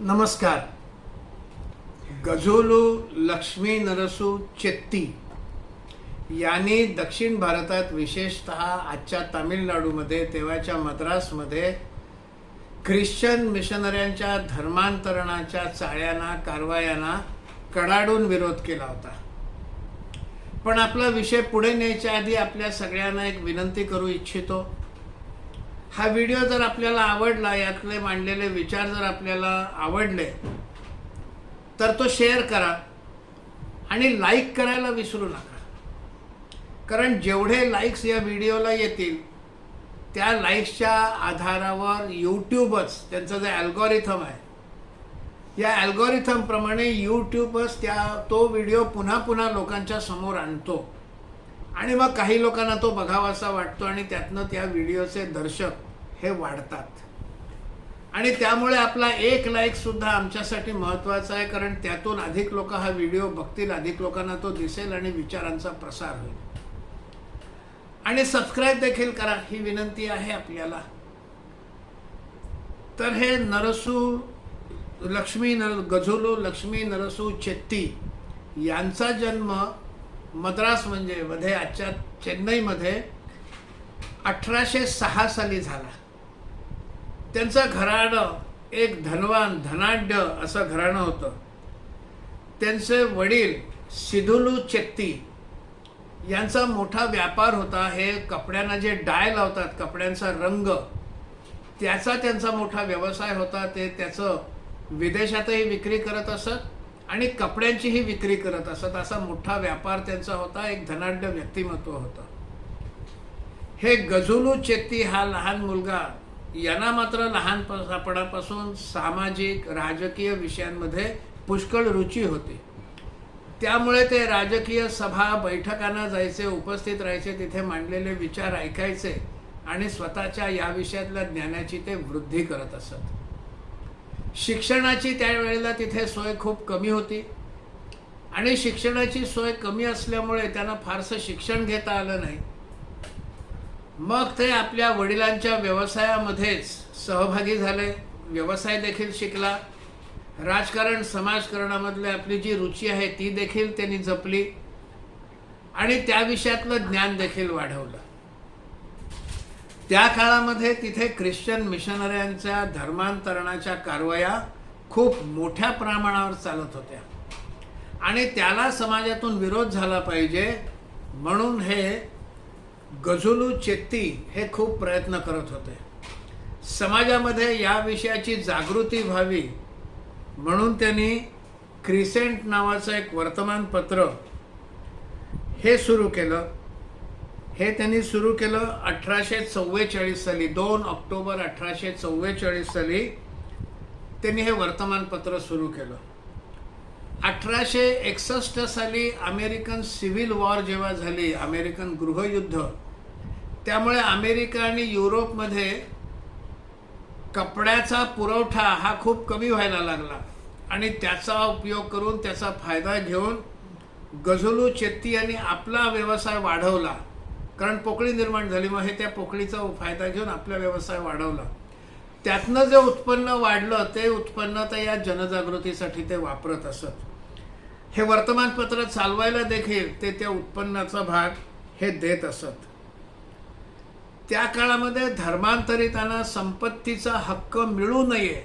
नमस्कार. गझोलू लक्ष्मी नरसू चेत्ती यांनी दक्षिण भारतात विशेषत आजच्या तामिळनाडूमध्ये तेव्हाच्या मद्रासमध्ये ख्रिश्चन मिशनऱ्यांच्या धर्मांतरणाच्या चाळ्यांना कारवायांना कडाडून विरोध केला होता. पण आपला विषय पुढे न्यायच्या आधी आपल्या सगळ्यांना एक विनंती करू इच्छितो. हा व्हिडिओ जर आपल्याला आवडला यातले मांडलेले विचार जर आपल्याला आवडले तर तो शेअर करा आणि लाईक करायला विसरू नका. कारण जेवढे लाईक्स या व्हिडिओला येतील त्या लाईक्सच्या आधारावर यूट्यूबच त्यांचं जे अल्गोरिथम आहे या ॲल्गोरिथमप्रमाणे यूट्यूबच त्या तो व्हिडिओ पुन्हा पुन्हा लोकांच्या समोर आणतो. आणि मग काही लोकांना तो बघावासा वाटतो आणि त्यातनं त्या व्हिडिओचे दर्शक हे वाढतात. आणि त्यामुळे आपला एक लाईक सुद्धा आमच्यासाठी महत्त्वाचा आहे कारण त्यातून अधिक लोक हा व्हिडिओ बघतील अधिक लोकांना तो दिसेल आणि विचारांचा प्रसार होईल. आणि सबस्क्राईब देखील करा ही विनंती आहे आपल्याला. तर हे नरसू लक्ष्मी नर गझोलो लक्ष्मी नरसू चेत्ती यांचा जन्म मद्रास म्हणजे मध्ये आजच्या चेन्नईमध्ये अठराशे सहा साली झाला. त्यांचं घराणं एक धनवान धनाढ्य असं घराणं होतं. त्यांचे वडील सिधुलू चेत्ती यांचा मोठा व्यापार होता. हे कपड्यांना जे डाय लावतात कपड्यांचा रंग त्याचा त्यांचा मोठा व्यवसाय होता. ते त्याचं विदेशातही विक्री करत असत. आणि कपड्यांचीही विक्री करत असत. असा मोठा व्यापार त्यांचा होता. एक धनाढ्य व्यक्तिमत्व होतं. हे गझुलू चेती हा लहान मुलगा यांना मात्र लहानपणापासून सामाजिक राजकीय विषयांमध्ये पुष्कळ रुची होती. त्यामुळे ते राजकीय सभा बैठकांना जायचे उपस्थित राहायचे तिथे मांडलेले विचार ऐकायचे आणि स्वतःच्या या विषयातल्या ज्ञानाची ते वृद्धी करत असत. शिक्षणाची त्यावेळेला तिथे सोय खूप कमी होती. आणि शिक्षणाची सोय कमी असल्यामुळे त्यांना फारसं शिक्षण घेता आलं नाही. मग ते आपल्या वडिलांच्या व्यवसायामध्येच सहभागी झाले. व्यवसाय देखील शिकला. राजकारण समाजकारणामधली आपली जी रुची आहे ती देखील त्यांनी जपली. आणि त्या विषयातलं ज्ञान देखील वाढवलं. त्या काळामध्ये तिथे ख्रिश्चन मिशनऱ्यांच्या धर्मांतरणाच्या कारवाया खूप मोठ्या प्रमाणावर चालत होत्या. आणि त्याला समाजातून विरोध झाला पाहिजे म्हणून हे गझुलू चेत्ती हे खूप प्रयत्न करत होते. समाजामध्ये या विषयाची जागृती व्हावी म्हणून त्यांनी क्रिसेंट नावाचं एक वर्तमानपत्र हे सुरू केलं. हे त्यांनी सुरू केलं अठराशे चव्वेचाळीस साली दोन ऑक्टोबर अठराशे चव्वेचाळीस साली त्यांनी हे वर्तमानपत्र सुरू केलं. अठराशे एकसष्ट साली अमेरिकन सिव्हिल वॉर जेव्हा झाली अमेरिकन गृहयुद्ध त्यामुळे अमेरिका आणि युरोपमध्ये कपड्याचा पुरवठा हा खूप कमी व्हायला लागला आणि त्याचा उपयोग करून त्याचा फायदा घेऊन गझुलू चेत्ती यांनी आपला व्यवसाय वाढवला. कारण पोकळी निर्माण झाली मग हे त्या पोकळीचा फायदा घेऊन आपला व्यवसाय वाढवला. त्यातनं जे उत्पन्न वाढलं ते उत्पन्न तर या जनजागृतीसाठी ते वापरत असत. हे वर्तमानपत्र चालवायला देखील ते त्या उत्पन्नाचा भाग हे देत असत. त्या काळामध्ये धर्मांतरितांना संपत्तीचा हक्क मिळू नये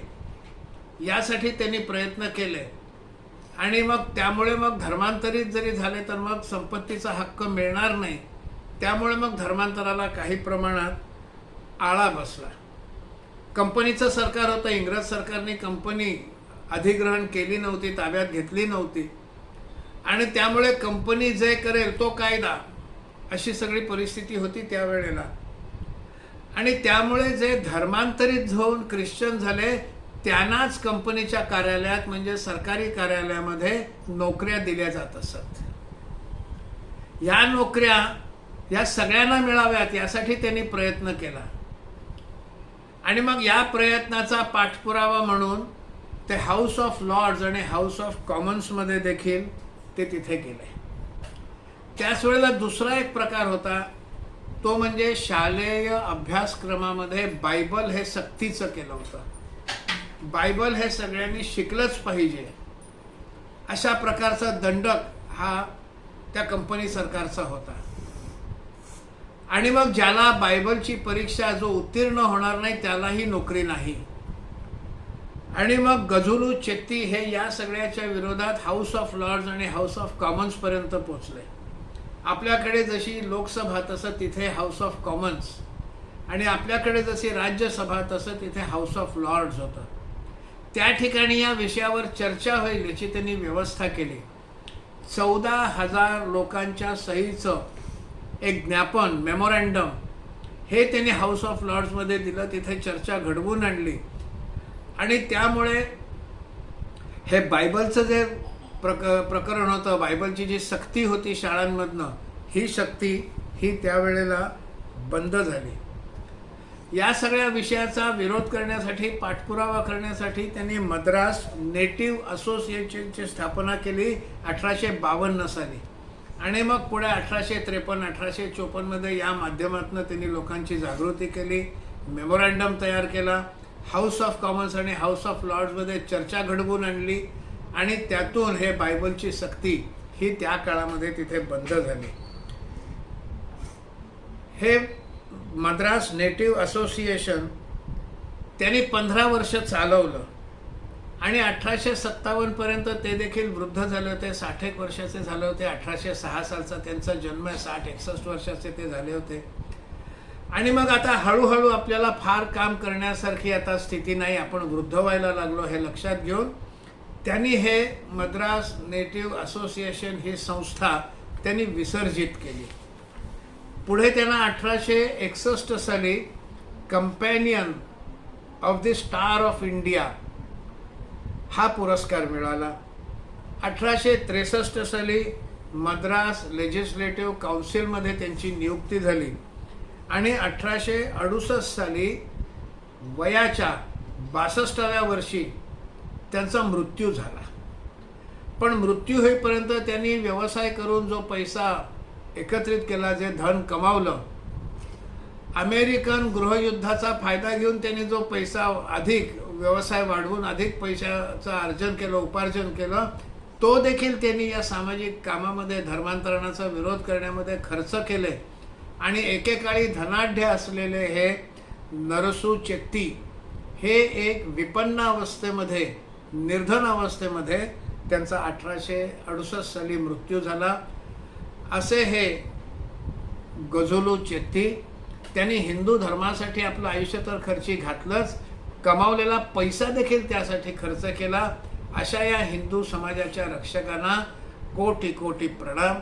यासाठी त्यांनी प्रयत्न केले. आणि मग त्यामुळे मग धर्मांतरित जरी झाले तर मग संपत्तीचा हक्क मिळणार नाही. त्यामुळे मग धर्मांतराला काही प्रमाणात आळा बसला. कंपनीचं सरकार होतं इंग्रज सरकारने कंपनी अधिग्रहण केली नव्हती ताब्यात घेतली नव्हती. आणि त्यामुळे कंपनी जे करेल तो कायदा अशी सगळी परिस्थिती होती त्यावेळेला. आणि त्यामुळे जे धर्मांतरित होऊन ख्रिश्चन झाले त्यांनाच कंपनीच्या कार्यालयात म्हणजे सरकारी कार्यालयामध्ये नोकऱ्या दिल्या जात असत. या नोकऱ्या या सगळ्यांना मिळाव्यात यासाठी त्यांनी प्रयत्न केला. आणि मग या प्रयत्नाचा पाठपुरावा म्हणून ते हाऊस ऑफ लॉर्ड्स आणि हाऊस ऑफ कॉमन्समध्ये देखील ते तिथे गेले. त्याच वेळेला दुसरा एक प्रकार होता तो म्हणजे शालेय अभ्यासक्रमामध्ये बायबल हे सक्तीचं केलं होतं. बायबल हे सगळ्यांनी शिकलंच पाहिजे. अशा प्रकारचा दंडक हा त्या कंपनी सरकारचा होता. आणि मग ज्याला बायबलची परीक्षा जो उत्तीर्ण होणार नाही त्यालाही नोकरी नाही. आणि मग गझुलू चेत्ती हे या सगळ्याच्या विरोधात हाऊस ऑफ लॉर्ड्स आणि हाऊस ऑफ कॉमन्सपर्यंत पोचले आपल्याकडे जशी लोकसभा तसं तिथे हाऊस ऑफ कॉमन्स आणि आपल्याकडे जशी राज्यसभा तसं तिथे हाऊस ऑफ लॉर्ड्स होतं. त्या ठिकाणी या विषयावर चर्चा होईल याची त्यांनी व्यवस्था केली. चौदा हजार लोकांच्या सहीचं एक ज्ञापन मेमोरँडम हे त्यांनी हाऊस ऑफ लॉर्ड्समध्ये दिलं तिथे चर्चा घडवून आणली. आणि त्यामुळे हे बायबलचं जे प्रक प्रकरण होतं बायबलची जी सक्ती होती शाळांमधनं ही शक्ती ही त्यावेळेला बंद झाली. या सगळ्या विषयाचा विरोध करण्यासाठी पाठपुरावा करण्यासाठी त्यांनी मद्रास नेटिव्ह असोसिएशनची स्थापना केली अठराशे बावन्न साली. आणि मग पुढे अठराशे त्रेपन्न अठराशे चोपन्नमध्ये या माध्यमातून त्यांनी लोकांची जागृती केली मेमोरँडम तयार केला हाऊस ऑफ कॉमन्स आणि हाऊस ऑफ लॉर्ड्समध्ये चर्चा घडवून आणली आणि त्यातून हे बायबलची सक्ती ही त्या काळामध्ये तिथे बंद झाली. हे मद्रास नेटिव्ह असोसिएशन त्यांनी पंधरा वर्ष चालवलं. आणि अठराशे सत्तावन्नपर्यंत ते देखील वृद्ध झाले होते. साठ एक वर्षाचे झाले होते. अठराशे सहा सालचा त्यांचा जन्म आहे. साठ एकसष्ट वर्षाचे ते झाले होते. आणि मग आता हळूहळू आपल्याला फार काम करण्यासारखी आता स्थिती नाही. आपण वृद्ध व्हायला लागलो हे लक्षात घेऊन त्यांनी हे मद्रास नेटिव्ह असोसिएशन ही संस्था त्यांनी विसर्जित केली. पुढे त्यांना अठराशे एकसष्ट साली Companion of the Star of India हा पुरस्कार मिळाला. अठराशे त्रेसष्ट साली मद्रास लेजिस्लेटिव्ह काउन्सिलमध्ये त्यांची नियुक्ती झाली. आणि अठराशे अडुसष्ट साली वयाच्या बासष्टाव्या वर्षी त्यांचा मृत्यू झाला. पण मृत्यू होईपर्यंत त्यांनी व्यवसाय करून जो पैसा एकत्रित केला जे धन कमावलं अमेरिकन गृहयुद्धाचा फायदा घेऊन त्यांनी जो पैसा अधिक व्यवसाय वाढवून अधिक पैशाचं अर्जन केलं उपार्जन केलं तो देखील त्यांनी या सामाजिक कामामध्ये धर्मांतरणाचा विरोध करण्यामध्ये खर्च केले. आणि एकेकाळी धनाढ्य असलेले हे नरसू चेत्ती हे एक विपन्न अवस्थेमध्ये निर्धन अवस्थेमध्ये त्यांचा अठराशे अडुसष्ट साली मृत्यू झाला. असे हे गझोलू चेत्ती त्यांनी हिंदू धर्मासाठी आपलं आयुष्य तर खर्ची घातलंच कमावलेला पैसा देखील त्यासाठी खर्च केला. अशा या हिंदू समाजाच्या रक्षकांना कोटी कोटी प्रणाम.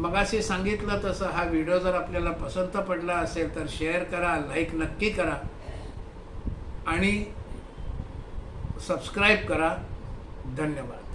मगाशी सांगितलं तसं हा व्हिडिओ जर आपल्याला पसंत पडला असेल तर शेअर करा लाईक नक्की करा. आणि सबस्क्राईब करा. धन्यवाद.